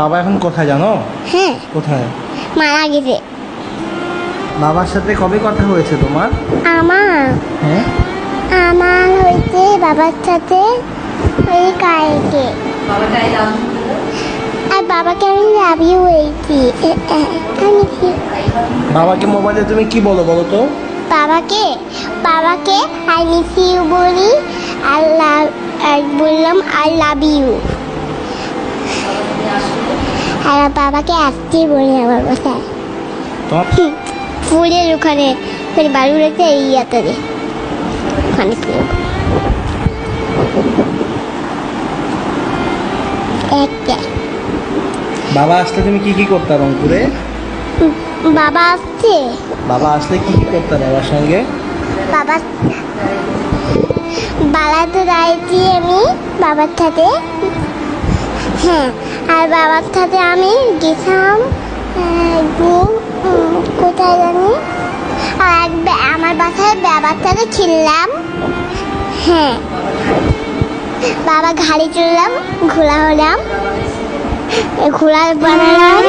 বাবা এখন কোথায় জানো? হ্যাঁ কোথায়? মারা গেছে। বাবার সাথে কবে কথা হয়েছে তোমার? আমার। হ্যাঁ? আমার হয়েছে বাবার সাথে ওই কালকে। আর বাবাকে আমি লাভ ইউ হয়েছি আমি কি? বাবাকে মোবাইলে তুমি কি বলো বলো তো? বাবাকে? বাবাকে আই মিস ইউ বলি। আর লাভ আর বললাম আই লাভ ইউ আর বাবাকে আসতে বলি আমার বাসায় তোমার ফুলের ওখানে ওখানে বাড়ি রয়েছে এই ইয়াতে ওখানে ফুল একটা বাবা আসলে তুমি কি কি করতে রংপুরে? বাবা আসছে। বাবা আসলে কি কি করতে বাবার সঙ্গে? বাবা বালাতে দাঁড়িয়েছি আমি বাবার সাথে। হ্যাঁ আর বাবার সাথে আমি গেছিলাম কোথায় জানি? আর আমার বাসায় বাবার সাথে খেললাম। হ্যাঁ বাবা ঘাড়ি চললাম ঘোলা হলাম ঘোলা বানালাম।